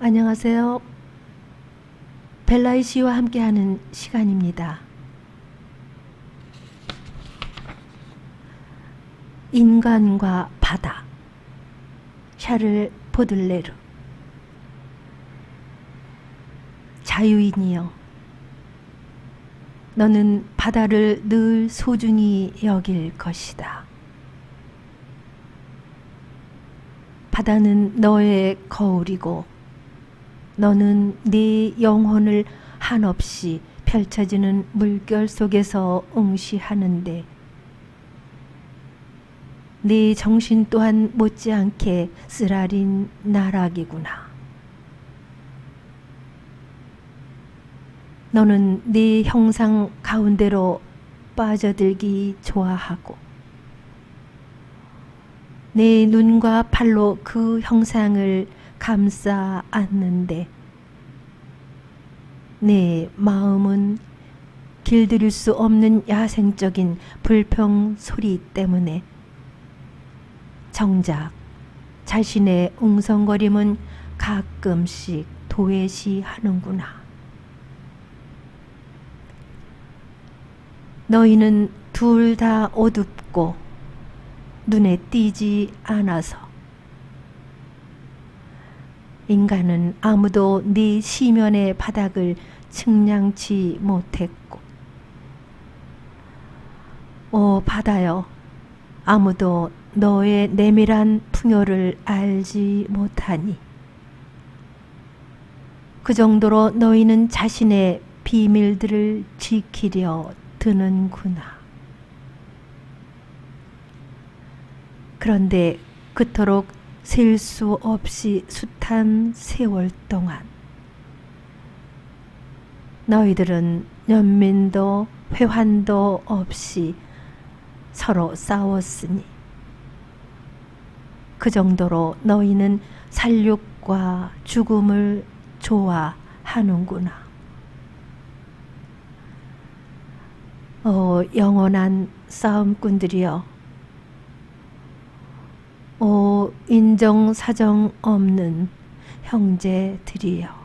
안녕하세요. 벨라이 씨와 함께하는 시간입니다. 인간과 바다. 샤를 보들레르. 자유인이여. 너는 바다를 늘 소중히 여길 것이다. 바다는 너의 거울이고 너는 네 영혼을 한없이 펼쳐지는 물결 속에서 응시하는데 네 정신 또한 못지않게 쓰라린 나락이구나. 너는 네 형상 가운데로 빠져들기 좋아하고 내 눈과 팔로 그 형상을 감싸 안는데 내 마음은 길들일 수 없는 야생적인 불평 소리 때문에 정작 자신의 웅성거림은 가끔씩 도외시하는구나. 너희는 둘 다 어둡고 눈에 띄지 않아서 인간은 아무도 네 시면의 바닥을 측량치 못했고 오 바다여 아무도 너의 내밀한 풍요를 알지 못하니 그 정도로 너희는 자신의 비밀들을 지키려 드는구나. 그런데 그토록 셀 수 없이 숱한 세월 동안 너희들은 연민도 회환도 없이 서로 싸웠으니 그 정도로 너희는 살육과 죽음을 좋아하는구나. 어, 영원한 싸움꾼들이여. 오 인정사정 없는 형제들이여